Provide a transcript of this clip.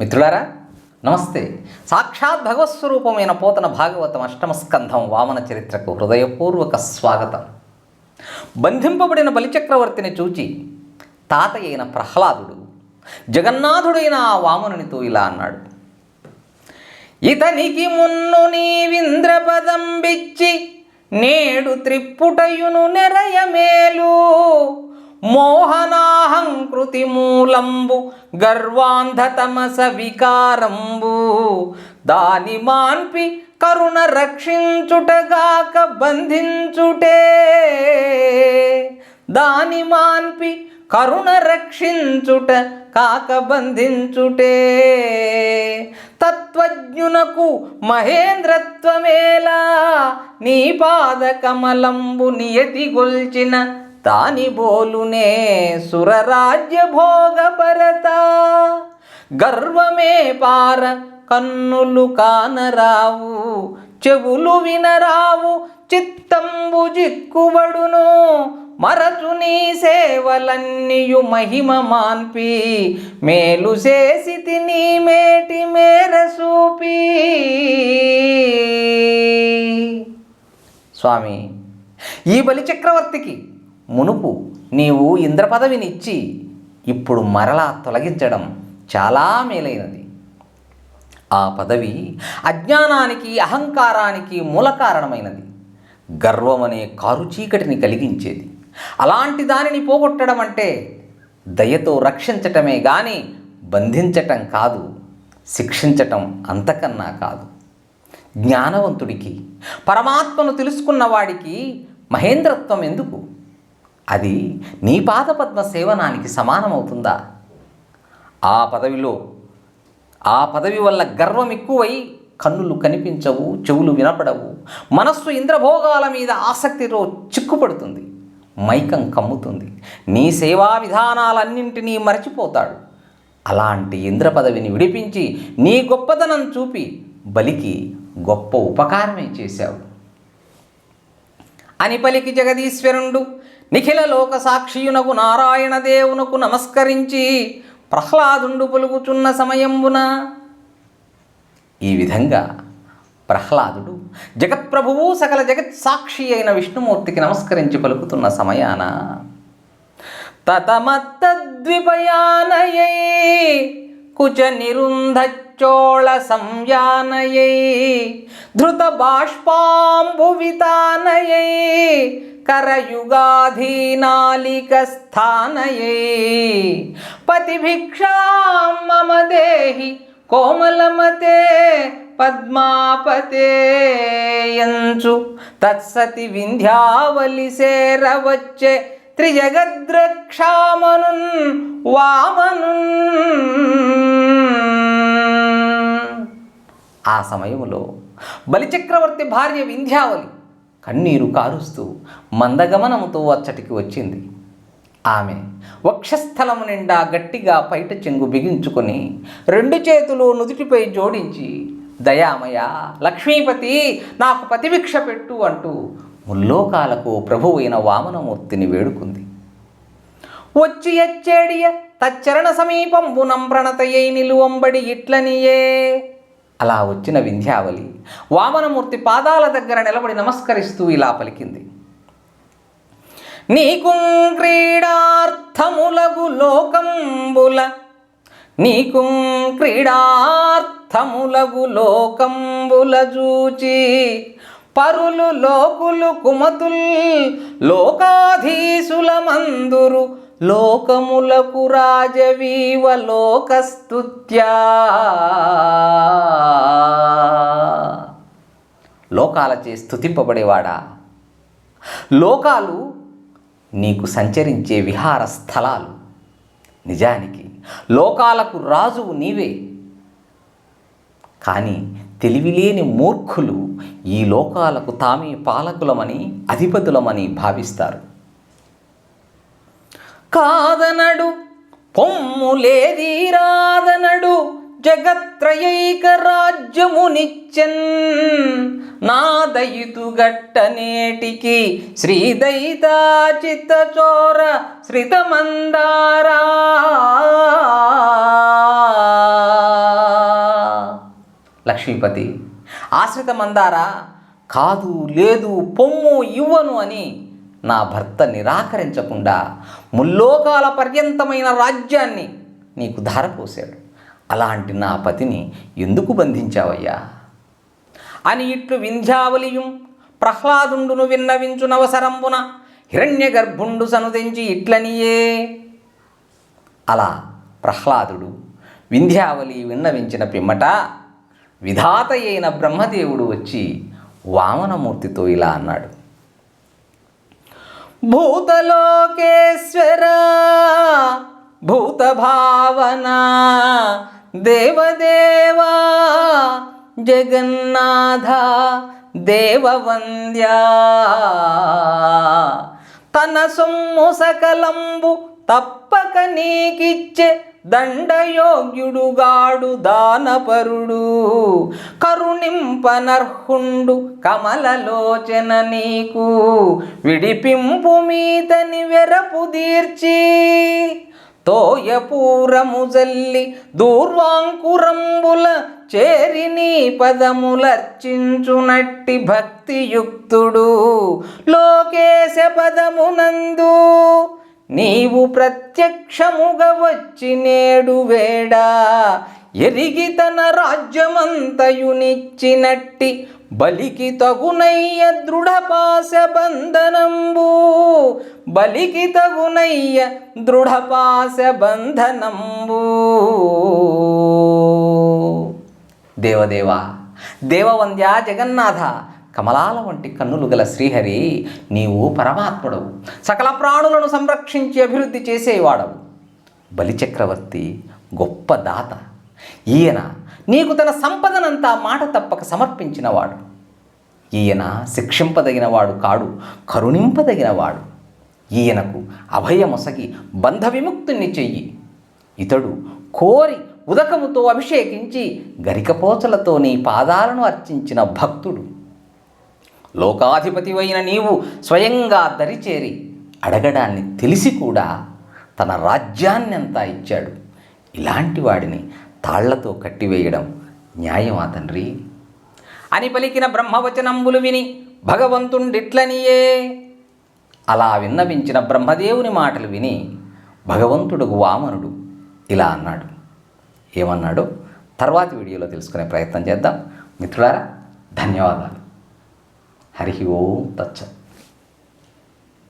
మిత్రులారా నమస్తే. సాక్షాత్ భగవత్స్వరూపమైన పోతన భాగవతం అష్టమ స్కంధం వామన చరిత్రకు హృదయపూర్వక స్వాగతం. బంధింపబడిన బలిచక్రవర్తిని చూచి తాతయ్యైన ప్రహ్లాదుడు జగన్నాథుడైన ఆ వామనునితో ఇలా అన్నాడు. ఇతనికి మున్ను నీవింద్రపదం బిచ్చి నేడు త్రిప్పుటయును నెరయమేలు. మోహనాహంకృతి మూలంబు గర్వాంధతమస వికారంబు దాని మాన్పి కరుణ రక్షించుటగాక బంధించుటే. దాని మాన్పి కరుణ రక్షించుట కాక బంధించుటే. తత్వజ్ఞునకు మహేంద్రత్వమేలా నీ పాద కమలంబు నియతి తాని దాని బోలునే సురరాజ్య భోగపరత గర్వమే పార కన్నులు కానరావు చెవులు వినరావు చిత్తంబు జిక్కుబడును. మరచు నీ సేవలన్నీయు మహిమ మాన్పి మేలు చేసి తిని మేటి మేర సూపి. స్వామి ఈ బలిచక్రవర్తికి మునుపు నీవు ఇంద్ర పదవినిచ్చి ఇప్పుడు మరలా తొలగించడం చాలా మేలైనది. ఆ పదవి అజ్ఞానానికి అహంకారానికి మూల కారణమైనది. గర్వం అనే కారు చీకటిని కలిగించేది. అలాంటి దానిని పోగొట్టడం అంటే దయతో రక్షించటమే కానీ బంధించటం కాదు శిక్షించటం అంతకన్నా కాదు. జ్ఞానవంతుడికి పరమాత్మను తెలుసుకున్న వాడికి మహేంద్రత్వం ఎందుకు? అది నీ పాదపద్మ సేవనానికి సమానమవుతుందా? ఆ పదవిలో ఆ పదవి వల్ల గర్వం ఎక్కువై కన్నులు కనిపించవు చెవులు వినపడవు. మనస్సు ఇంద్రభోగాల మీద ఆసక్తితో చిక్కుపడుతుంది. మైకం కమ్ముతుంది. నీ సేవా విధానాలన్నింటినీ మరచిపోతాడు. అలాంటి ఇంద్ర పదవిని విడిపించి నీ గొప్పదనం చూపి బలికి గొప్ప ఉపకారమే చేశావు. అని పలికి జగదీశ్వరుండు నిఖిల లోక సాక్షియునకు నారాయణ దేవునకు నమస్కరించి ప్రహ్లాదుండు పలుకుచున్న సమయంబున ఈ విధంగా ప్రహ్లాదుడు జగత్ప్రభువు సకల జగత్ సాక్షి అయిన విష్ణుమూర్తికి నమస్కరించి పలుకుతున్న సమయాన తతమత్తద్విపయానయై కుచ చోళ సంయానయై ధృత బాష్పాంబువితానయై కరయుగాధీనాలిక స్థానయై పతిభిక్షాం మమ దేహి కోమలమతే పద్మాపతే యంచు తత్సతి వింధ్యావలిసేరవచ్చే త్రిజగద్రక్షామనున్ వామనున్ ఆ సమయంలో బలిచక్రవర్తి భార్య వింధ్యావలి కన్నీరు కారుస్తూ మందగమనంతో అచ్చటికి వచ్చింది. ఆమె వక్షస్థలము నిండా గట్టిగా పైట చెంగు బిగించుకొని రెండు చేతులు నుదుటిపై జోడించి దయామయ లక్ష్మీపతి నాకు పతిభిక్ష పెట్టు అంటూ ముల్లోకాలకు ప్రభువైన వామనమూర్తిని వేడుకుంది. వచ్చి ఎచ్చేడియ తచ్చరణ సమీపంబునం ప్రణతయ్యై నిలువంబడి ఇట్లనియే అలా వచ్చిన వింధ్యావళి వామనమూర్తి పాదాల దగ్గర నిలబడి నమస్కరిస్తూ ఇలా పలికింది. నీకుం క్రీడార్థములగు లోకంబుల నీకుం క్రీడార్థములగు లోకంబుల జూచి పరులు లోకులు కుమతుల్ లోకాధీసుల మందురు లోకములకు రాజవీవ లోకస్తుత్యా. లోకాలచే స్థుతింపబడేవాడా లోకాలు నీకు సంచరించే విహార స్థలాలు. నిజానికి లోకాలకు రాజువు నీవే. కానీ తెలివిలేని మూర్ఖులు ఈ లోకాలకు తామే పాలకులమని అధిపతులమని భావిస్తారు. కాదనడు. పొమ్ములేదీరాదనడు జగత్రయైక రాజ్యమునిచ్చన్ నా దయితు గట్ట నేటికి శ్రీదయితా చిత్త చోర శ్రితమందారా. లక్ష్మీపతి ఆశ్రిత మందారా కాదు లేదు పొమ్ము ఇవ్వను అని నా భర్త నిరాకరించకుండా ముల్లోకాల పర్యంతమైన రాజ్యాన్ని నీకు ధారపోశాడు. అలాంటి నా పతిని ఎందుకు బంధించావయ్యా? అని ఇట్లు వింధ్యావలియుం ప్రహ్లాదుండును విన్నవించునవసరంబున హిరణ్య గర్భుండు సనుదించి ఇట్లనియే. అలా ప్రహ్లాదుడు వింధ్యావళి విన్నవించిన పిమ్మట విధాత అయిన బ్రహ్మదేవుడు వచ్చి వామనమూర్తితో ఇలా అన్నాడు. భూతలోకేశ్వర భూత భావన దేవదేవా జగన్నాథ దేవవంద్యా. తన సొమ్ము సకలంబు తప్పక నీకిచ్చే దండయోగ్యుడుగాడు దానపరుడు కరుణింపనర్హుండు కమలలోచన నీకు. విడిపింపు మీతని వెరపు దీర్చి తోయపూరము జల్లి దూర్వాంకురంబుల చేరి నీ పదములర్చించునట్టి భక్తియుక్తుడు. లోకేశ పదమునందు నీవు ప్రత్యక్షముగా వచ్చి నేడు వేడా. ఎరిగి తన రాజ్యమంతయునిచ్చినట్టి బలికి తగునయ్య దృఢపాశ బంధనంబు. బలికి తగునయ్య దృఢపాశ బంధనంబు. దేవదేవా దేవవంద్య జగన్నాథ కమలాల వంటి కన్నులు గల శ్రీహరి నీవు పరమాత్ముడవు. సకల ప్రాణులను సంరక్షించి అభివృద్ధి చేసేవాడవు. బలిచక్రవర్తి గొప్ప దాత. ఈయన నీకు తన సంపదనంతా మాట తప్పక సమర్పించినవాడు. ఈయన శిక్షింపదగినవాడు కాడు కరుణింపదగినవాడు. ఈయనకు అభయమొసగి బంధ విముక్తుని చెయ్యి. ఇతడు కోరి ఉదకముతో అభిషేకించి గరికపోచలతో నీ పాదాలను అర్చించిన భక్తుడు. లోకాధిపతివైన నీవు స్వయంగా దరిచేరి అడగడాన్ని తెలిసి కూడా తన రాజ్యాన్నంతా ఇచ్చాడు. ఇలాంటి వాడిని తాళ్ళతో కట్టివేయడం న్యాయమా తండ్రి? అని పలికిన బ్రహ్మవచనంబులు విని భగవంతుండిట్లనియే! అలా విన్నవించిన బ్రహ్మదేవుని మాటలు విని భగవంతుడు వామనుడు ఇలా అన్నాడు. ఏమన్నాడు తర్వాతి వీడియోలో తెలుసుకునే ప్రయత్నం చేద్దాం. మిత్రులారా ధన్యవాదాలు. हरिः ओं तच्च